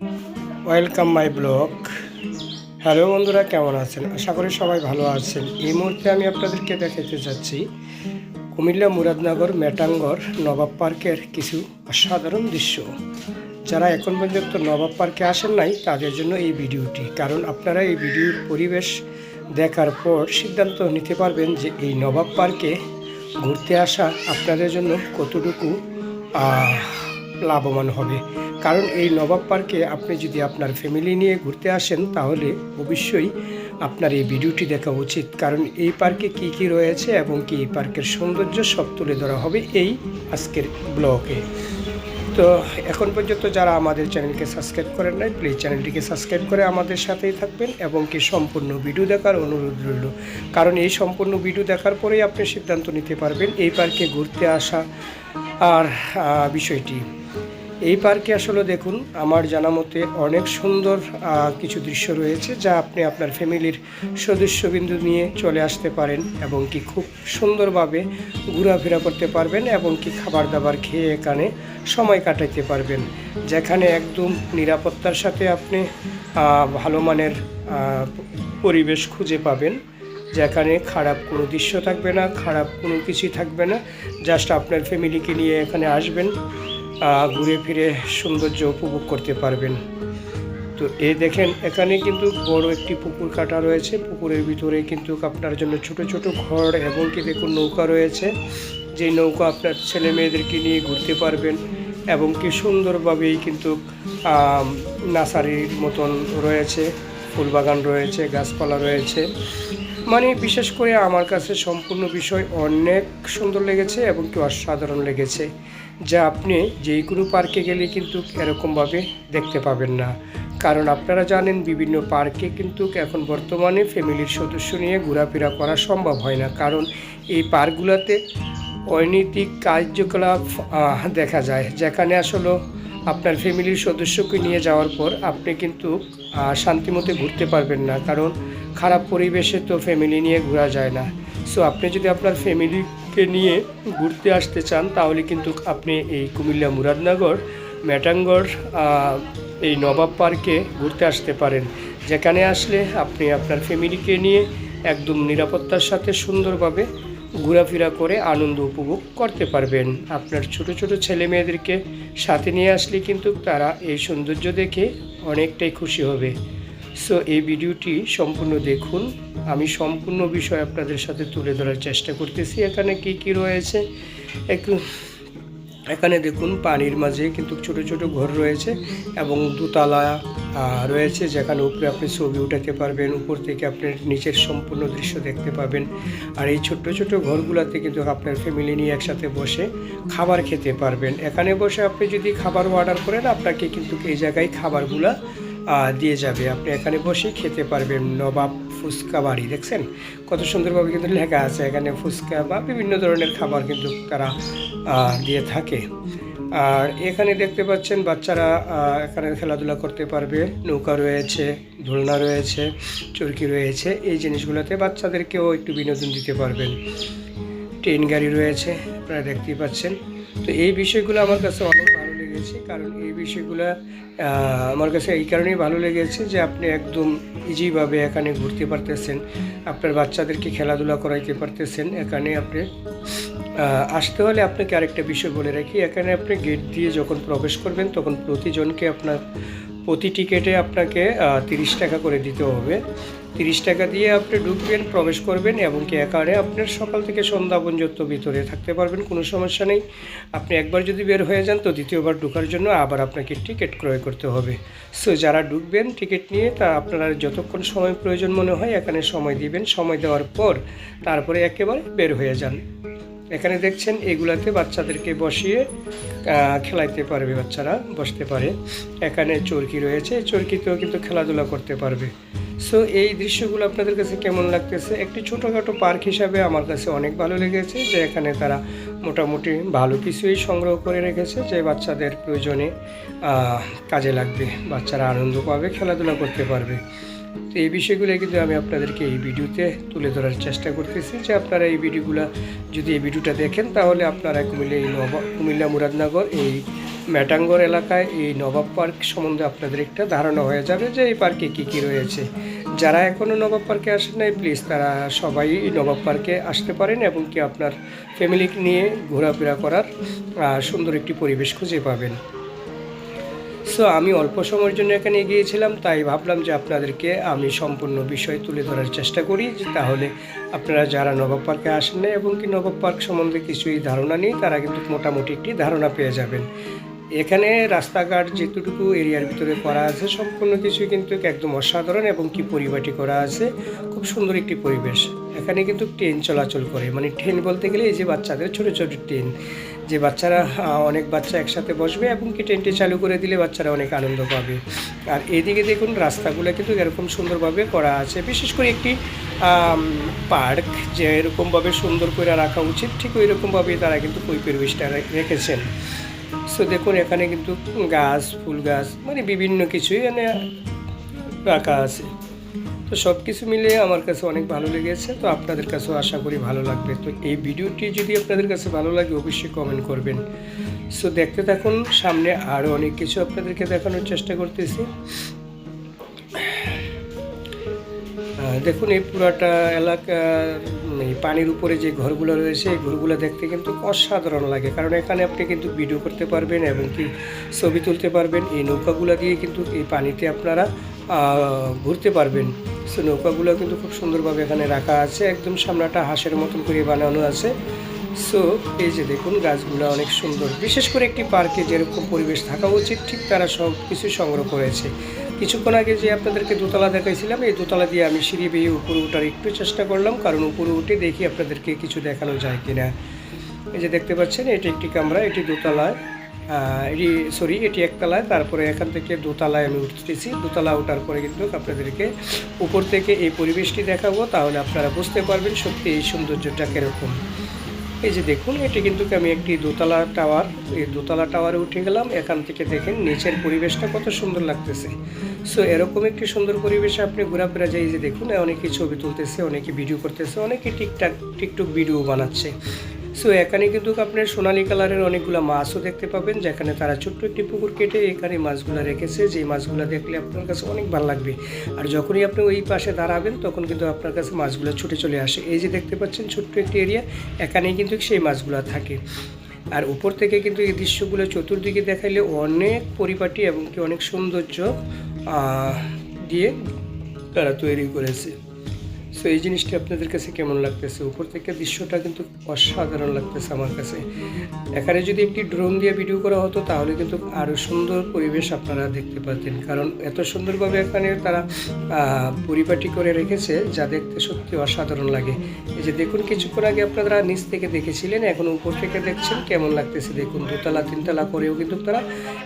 Welcome my blog hello বন্ধুরা, কেমন আছেন? আশা করি সবাই ভালো আছেন। এই মুহূর্তে আমি আপনাদেরকে দেখাতে যাচ্ছি কুমিল্লা মুরাদনগর মেটাঙ্গর নবাব পার্কের কিছু অসাধারণ দৃশ্য। যারা এখন পর্যন্ত নবাব পার্কে আসেন নাই, তাদের জন্য এই ভিডিওটি। কারণ আপনারা এই ভিডিওর পরিবেশ দেখার পর সিদ্ধান্ত নিতে পারবেন যে এই নবাব পার্কে ঘুরতে আসা আপনাদের জন্য কতটুকু লাভবান হবে। কারণ এই নবাব পার্কে আপনি যদি আপনার ফ্যামিলি নিয়ে ঘুরতে আসেন, তাহলে অবশ্যই আপনার এই ভিডিওটি দেখা উচিত। কারণ এই পার্কে কি কি রয়েছে এবং কি এই পার্কের সৌন্দর্য সব তুলে ধরা হবে এই আজকের ব্লগে। তো এখন পর্যন্ত যারা আমাদের চ্যানেলকে সাবস্ক্রাইব করেন নাই প্লিজ চ্যানেলটিকে সাবস্ক্রাইব করে আমাদের সাথেই থাকবেন এবং কি সম্পূর্ণ ভিডিও দেখার অনুরোধ রইল। কারণ এই সম্পূর্ণ ভিডিও দেখার পরেই আপনি সিদ্ধান্ত নিতে পারবেন এই পার্কে ঘুরতে আসা আর বিষয়টি। এই পার্কে আসলে দেখুন, আমার জানা মতে অনেক সুন্দর কিছু দৃশ্য রয়েছে যা আপনি আপনার ফ্যামিলির সদস্যবিন্দু নিয়ে চলে আসতে পারেন এবং কি খুব সুন্দরভাবে ঘোরাফেরা করতে পারবেন এবং কি খাবার দাবার খেয়ে এখানে সময় কাটাইতে পারবেন। যেখানে একদম নিরাপত্তার সাথে আপনি ভালো মানের পরিবেশ খুঁজে পাবেন। যেখানে খারাপ কোনো দৃশ্য থাকবে না, খারাপ কোনো কিছুই থাকবে না, জাস্ট আপনার ফ্যামিলিকে নিয়ে এখানে আসবেন। ঘুরে ফিরে সৌন্দর্য উপভোগ করতে পারবেন। তো এ দেখেন, এখানে কিন্তু বড় একটি পুকুর কাটা রয়েছে। পুকুরের ভিতরে কিন্তু আপনার জন্য ছোট ছোট ঘর এবং কি দেখুন নৌকা রয়েছে। যেই নৌকা আপনার ছেলে মেয়েদেরকে নিয়ে ঘুরতে পারবেন এবং কি সুন্দরভাবেই কিন্তু নার্সারির মতন রয়েছে ফুলবাগান রয়েছে, গাছপালা রয়েছে। মানে বিশেষ করে আমার কাছে সম্পূর্ণ বিষয় অনেক সুন্দর লেগেছে এবং কি অসাধারণ লেগেছে। যা আপনি যে কোনো পার্কে গেলে কিন্তু এরকমভাবে দেখতে পাবেন না। কারণ আপনারা জানেন বিভিন্ন পার্কে কিন্তু এখন বর্তমানে ফ্যামিলির সদস্য নিয়ে ঘোরাফেরা করা সম্ভব হয় না। কারণ এই পার্কগুলোতে অনৈতিক কার্যকলাপ দেখা যায়। যেখানে আসলে আপনার ফ্যামিলির সদস্যকে নিয়ে যাওয়ার পর আপনি কিন্তু শান্তিমতো ঘুরতে পারবেন না। কারণ খারাপ পরিবেশে তো ফ্যামিলি নিয়ে ঘোরা যায় না। সো আপনি যদি আপনার ফ্যামিলিকে নিয়ে ঘুরতে আসতে চান তাহলে কিন্তু আপনি এই কুমিল্লা মুরাদনগর মেটাঙ্গর আহ, এই নবাব পার্কে ঘুরতে আসতে পারেন। যেখানে আসলে আপনি আপনার ফ্যামিলিকে নিয়ে একদম নিরাপত্তার সাথে সুন্দরভাবে ঘোরাফেরা করে আনন্দ উপভোগ করতে পারবেন। আপনার ছোট ছোট ছেলে মেয়েদেরকে সাথে নিয়ে আসলে কিন্তু তারা এই সৌন্দর্য দেখে অনেকটাই খুশি হবে। সো এই ভিডিওটি সম্পূর্ণ দেখুন। আমি সম্পূর্ণ বিষয় আপনাদের সাথে তুলে ধরার চেষ্টা করতেছি। এখানে কি কি রয়েছে? একটু, এখানে দেখুন, পানির মাঝে কিন্তু ছোট ছোট ঘর রয়েছে এবং দোতলা রয়েছে যেখানে উপরে আপনি ছবি উঠাতে পারবেন, উপর থেকে আপনার নিচের সম্পূর্ণ দৃশ্য দেখতে পাবেন। আর এই ছোট্ট ছোট ঘরগুলোতে কিন্তু আপনার ফ্যামিলি নিয়ে একসাথে বসে খাবার খেতে পারবেন। এখানে বসে আপনি যদি খাবার অর্ডার করেন, আপনাকে কিন্তু এই জায়গায় খাবারগুলা দিয়ে যাবে। আপনি এখানে বসে খেতে পারবেন নবাব ফুচকা বাড়ি, দেখছেন? কত সুন্দরভাবে কিন্তু লেখা আছে। এখানে ফুচকা বা বিভিন্ন ধরনের খাবার কিন্তু তারা দিয়ে থাকে। আর এখানে দেখতে পাচ্ছেন, বাচ্চারা এখানে খেলাধুলা করতে পারবে। নৌকা রয়েছে, দোলনা রয়েছে, চরকি রয়েছে। এই জিনিসগুলোতে বাচ্চাদেরকেও একটু বিনোদন দিতে পারবেন। ট্রেন গাড়ি রয়েছে, আপনারা দেখতেই পাচ্ছেন। তো এই বিষয়গুলো আমার কাছে অনেক লেগেছে, কারণ এই বিষয়গুলো আমার কাছে এই কারণেই ভালো লেগেছে যে আপনি একদম ইজিভাবে এখানে ঘুরতে পারতেছেন। আপনার বাচ্চাদেরকে খেলাধুলা করাইতে পারতেছেন। এখানে আপনি আসতে হলে আপনাকে আরেকটা বিষয় বলে রাখি। এখানে আপনি গেট দিয়ে যখন প্রবেশ করবেন, তখন প্রতিজনকে আপনার প্রতি টিকেটে আপনাকে তিরিশ টাকা করে দিতে হবে। তিরিশ টাকা দিয়ে আপনি ঢুকবেন, প্রবেশ করবেন এবং কি একারে আপনার সকাল থেকে সন্ধ্যা পর্যন্ত ভিতরে থাকতে পারবেন, কোনো সমস্যা নেই। আপনি একবার যদি বের হয়ে যান, তো দ্বিতীয়বার ঢোকার জন্য আবার আপনাকে টিকিট ক্রয় করতে হবে। সো, যারা ঢুকবেন টিকিট নিয়ে, তা আপনারা যতক্ষণ সময় প্রয়োজন মনে হয়, এখানে সময় দিবেন। সময় দেওয়ার পর তারপরে একেবারে বের হয়ে যান। এখানে দেখছেন, এগুলাতে বাচ্চাদেরকে বসিয়ে খেলাইতে পারবে বাচ্চারা, বসতে পারে। এখানে চরকি রয়েছে, চরকিতেও কিন্তু খেলাধুলা করতে পারবে। সো এই দৃশ্যগুলো আপনাদের কাছে কেমন লাগতেছে? একটি ছোটোখাটো পার্ক হিসাবে আমার কাছে অনেক ভালো লেগেছে, যে এখানে তারা মোটামুটি ভালো কিছুই সংগ্রহ করে রেখেছে, যে বাচ্চাদের প্রয়োজনে কাজে লাগবে, বাচ্চারা আনন্দ পাবে, খেলাধুলা করতে পারবে। তো এই বিষয়গুলো কিন্তু আমি আপনাদেরকে এই ভিডিওতে তুলে ধরার চেষ্টা করতেছি যে আপনারা এই ভিডিওগুলো যদি এই ভিডিওটা দেখেন, তাহলে আপনারা কুমিল্লা এই নবাব কুমিল্লা মুরাদনগর, এই ম্যাটাঙ্গর এলাকায় এই নবাব পার্ক সম্বন্ধে আপনাদের একটা ধারণা হয়ে যাবে যে এই পার্কে কী কী রয়েছে। যারা এখনও নবাব পার্কে আসেন নাই প্লিজ তারা সবাই নবাব পার্কে আসতে পারেন এবং কি আপনার ফ্যামিলি নিয়ে ঘোরাফেরা করার সুন্দর একটি পরিবেশ খুঁজে পাবেন। সো আমি অল্প সময়ের জন্য এখানে গিয়েছিলাম তাই ভাবলাম যে আপনাদেরকে আমি সম্পূর্ণ বিষয় তুলে ধরার চেষ্টা করি তাহলে আপনারা যারা নবাব পার্কে আসেন না এবং কি নবাব পার্ক সম্বন্ধে কিছুই ধারণা নেই, তারা কিন্তু মোটামুটি একটি ধারণা পেয়ে যাবেন। এখানে রাস্তাঘাট যেটুকু এরিয়ার ভিতরে করা আছে, সম্পূর্ণ কিছু কিন্তু একদম অসাধারণ এবং কি পরিপাটি করা আছে, খুব সুন্দর একটি পরিবেশ। এখানে কিন্তু ট্রেন চলাচল করে মানে ট্রেন বলতে গেলে এই যে বাচ্চাদের ছোট ছোট ট্রেন যে বাচ্চারা অনেক বাচ্চা একসাথে বসবে এবং কি ট্রেনটি চালু করে দিলে বাচ্চারা অনেক আনন্দ পাবে। আর এদিকে দেখুন, রাস্তাগুলো কিন্তু এরকম সুন্দরভাবে করা আছে। বিশেষ করে একটি পার্ক যে এরকমভাবে সুন্দর করে রাখা উচিত, ঠিক ওই রকমভাবে তারা কিন্তু ওই পরিবেশটা রেখেছেন। সো দেখুন, এখানে কিন্তু গাছ, ফুল গাছ মানে বিভিন্ন কিছুই এখানে রাখা আছে। তো সব কিছু মিলিয়ে আমার কাছে অনেক ভালো লেগেছে তো আপনাদের কাছেও আশা করি ভালো লাগবে। তো এই ভিডিওটি যদি আপনাদের কাছে ভালো লাগে অবশ্যই কমেন্ট করবেন। সো দেখতে থাকুন সামনে আরও অনেক কিছু আপনাদেরকে দেখানোর চেষ্টা করতেছি। দেখুন এই পুরাটা এলাকা উম, এই পানির উপরে যে ঘরগুলো রয়েছে এই ঘরগুলো দেখতে কিন্তু অসাধারণ লাগে। কারণ এখানে আপনি কিন্তু ভিডিও করতে পারবেন এবং কি ছবি তুলতে পারবেন। এই নৌকাগুলো দিয়ে কিন্তু এই পানিতে আপনারা ঘুরতে পারবেন। সো নৌকাগুলো কিন্তু খুব সুন্দরভাবে এখানে রাখা আছে। একদম সামনাটা হাঁসের মতন করে বানানো আছে। সো এই যে দেখুন, গাছগুলো অনেক সুন্দর। বিশেষ করে একটি পার্কে যেরকম পরিবেশ থাকা উচিত, ঠিক তারা সব কিছু সংগ্রহ করেছে। কিছুক্ষণ আগে যে আপনাদেরকে দোতলা দেখাইছিলাম, এই দোতলা দিয়ে আমি সিঁড়ি বেয়ে উপরে ওঠার একটু চেষ্টা করলাম, কারণ উপরে উঠে দেখি আপনাদেরকে কিছু দেখানো যায় কিনা। এই যে দেখতে পাচ্ছেন, এটি একটি কামরা, এটি দোতলায়। এটি সরি এটি একতলায়, তারপরে এখান থেকে দোতলায় আমি উঠতেছি। দোতলা ওঠার পরে কিন্তু আপনাদেরকে উপর থেকে এই পরিবেশটি দেখাবো, তাহলে আপনারা বুঝতে পারবেন সত্যি এই সৌন্দর্যটা কীরকম। এই যে দেখুন, এটি কিন্তু আমি একটি দোতলা টাওয়ার, এই দোতলা টাওয়ারে উঠে গেলাম। এখান থেকে দেখেন নিচের পরিবেশটা কত সুন্দর লাগতেছে। সো এরকম একটি সুন্দর পরিবেশে আপনি ঘোরাফেরা যাই যে দেখুন অনেকে ছবি তুলতেছে অনেকে ভিডিও করতেছে অনেকে টিকটাক, টিকটক ভিডিও বানাচ্ছে। সো এখানে কিন্তু আপনার সোনালী কালারের অনেকগুলো মাছও দেখতে পাবেন, যেখানে তারা ছোট্ট একটি পুকুর কেটে এখানে মাছগুলো রেখেছে। যে মাছগুলো দেখলে আপনার কাছে অনেক ভালো লাগবে। আর যখনই আপনি ওই পাশে দাঁড়াবেন, তখন কিন্তু আপনার কাছে মাছগুলো ছুটে চলে আসে। এই যে দেখতে পাচ্ছেন ছোট্ট একটি এরিয়া, এখানেই কিন্তু সেই মাছগুলো থাকে। আর উপর থেকে কিন্তু এই দৃশ্যগুলো চতুর্দিকে দেখাইলে অনেক পরিপাটি এবং কি অনেক সৌন্দর্য দিয়ে তারা তৈরি করেছে। সো এই জিনিসটি আপনাদের কাছে কেমন লাগতেছে? উপর থেকে দৃশ্যটা কিন্তু অসাধারণ লাগতেছে আমার কাছে। এখানে যদি একটি ড্রোন দিয়ে ভিডিও করা হতো, তাহলে কিন্তু আরও সুন্দর পরিবেশ আপনারা দেখতে পারতেন। কারণ এত সুন্দরভাবে এখানে তারা পরিপাটি করে রেখেছে যাদের সত্যি অসাধারণ লাগে। এই যে দেখুন, কিছুক্ষণ আগে আপনারা নিচ থেকে দেখেছিলেন, এখন উপর থেকে দেখছেন, কেমন লাগতেছে দেখুন, দুতলা, তিনতলা করেও কিন্তু তারা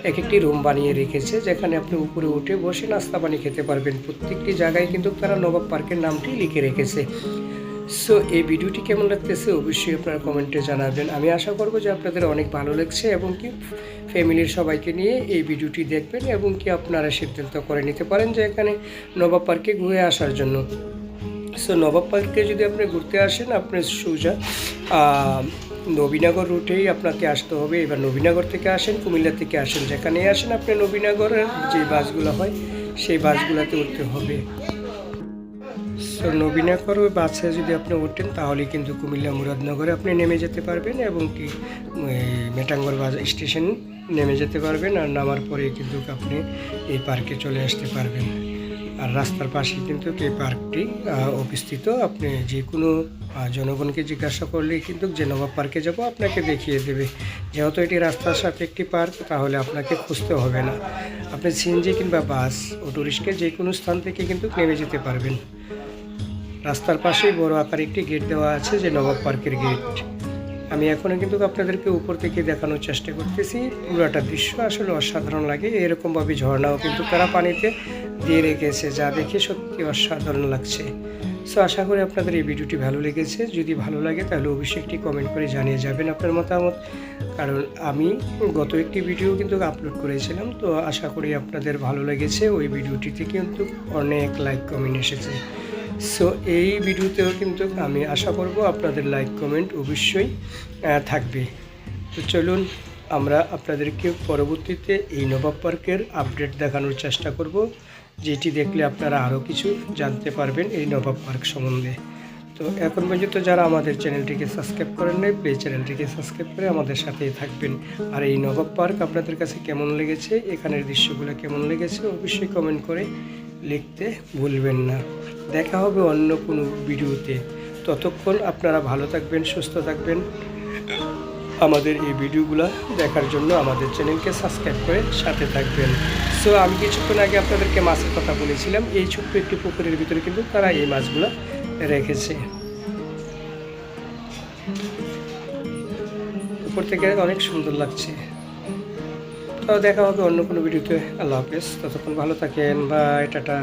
এক একটি রুম বানিয়ে রেখেছে, যেখানে আপনি উপরে উঠে বসে নাস্তা পানি খেতে পারবেন। প্রত্যেকটি জায়গায় কিন্তু তারা নবাব পার্কের নামটি লিখে রেখেছে। সো এই ভিডিওটি কেমন লাগতেছে অবশ্যই আপনারা কমেন্টে জানাবেন। আমি আশা করব যে আপনাদের অনেক ভালো লাগছে এবং কি ফ্যামিলির সবাইকে নিয়ে এই ভিডিওটি দেখবেন এবং কি আপনারা সিদ্ধান্ত করে নিতে পারেন যে এখানে নবাব পার্কে ঘুরে আসার জন্য। সো নবাব পার্কে যদি আপনি ঘুরতে আসেন, আপনি সোজা নবীনগর রুটেই আপনাকে আসতে হবে। এবার নবীনগর থেকে আসেন, কুমিল্লা থেকে আসেন। যেখানে আসেন, আপনি নবীনগরের যে বাসগুলো হয়, সেই বাসগুলোতে উঠতে হবে। সো নবীনগর বাসে যদি আপনি ওঠেন, তাহলে কিন্তু কুমিল্লা মুরাদনগরে আপনি নেমে যেতে পারবেন এবং কি মেটাঙ্গর বাস স্টেশন নেমে যেতে পারবেন। আর নামার পরে কিন্তু আপনি এই পার্কে চলে আসতে পারবেন। আর রাস্তার পাশে কিন্তু এই পার্কটি অবস্থিত। আপনি যে কোনো জনগণকে জিজ্ঞাসা করলেই কিন্তু যে নবাব পার্কে যাব, আপনাকে দেখিয়ে দেবে। যেহেতু এটি রাস্তার সাথে একটি পার্ক, তাহলে আপনাকে খুঁজতে হবে না। আপনি সিএনজি কিংবা বাস ও টুরিস্টকে যে কোনো স্থান থেকে কিন্তু নেমে যেতে পারবেন। রাস্তার পাশেই বড় আকার একটি গেট দেওয়া আছে, যে নবাব পার্কের গেট। আমি এখনও কিন্তু আপনাদেরকে উপর থেকে দেখানোর চেষ্টা করতেছি। পুরোটা দৃশ্য আসলে অসাধারণ লাগে। এরকমভাবে ঝর্ণাও কিন্তু তারা পানিতে দিয়ে রেখেছে, যা দেখে সত্যি অসাধারণ লাগছে। সো, আশা করি আপনাদের এই ভিডিওটি ভালো লেগেছে। যদি ভালো লাগে, তাহলে অবশ্যই একটি কমেন্ট করে জানিয়ে যাবেন আপনার মতামত। কারণ আমি গত একটি ভিডিও কিন্তু আপলোড করেছিলাম, তো আশা করি আপনাদের ভালো লেগেছে। ওই ভিডিওটিতে কিন্তু অনেক লাইক কমেন্ট এসেছে। সো এই ভিডিওতেও কিন্তু আমি আশা করব আপনাদের লাইক কমেন্ট অবশ্যই থাকবে। তো চলুন আমরা আপনাদেরকে পরবর্তীতে এই নবাব পার্কের আপডেট দেখানোর চেষ্টা করব, যেটি দেখলে আপনারা আরও কিছু জানতে পারবেন এই নবাব পার্ক সম্বন্ধে। তো এখন পর্যন্ত যারা আমাদের চ্যানেলটিকে সাবস্ক্রাইব করেন নাই, প্লিজ চ্যানেলটিকে সাবস্ক্রাইব করে আমাদের সাথেই থাকবেন। আর এই নবাব পার্ক আপনাদের কাছে কেমন লেগেছে, এখানের দৃশ্যগুলো কেমন লেগেছে, অবশ্যই কমেন্ট করে লিখতে ভুলবেন না। দেখা হবে অন্য কোনো ভিডিওতে। ততক্ষণ আপনারা ভালো থাকবেন, সুস্থ থাকবেন। আমাদের এই ভিডিওগুলো দেখার জন্য আমাদের চ্যানেলকে সাবস্ক্রাইব করে সাথে থাকবেন। সো আমি কিছুক্ষণ আগে আপনাদেরকে মাছের কথা বলেছিলাম। এই ছোট্ট একটি পুকুরের ভিতরে কিন্তু তারা এই মাছগুলো রেখেছে। উপর থেকে অনেক সুন্দর লাগছে। তো দেখা হবে অন্য কোনো ভিডিওতে। আল্লাহ হাফিজ ততক্ষণ ভালো থাকেন বা টাটা।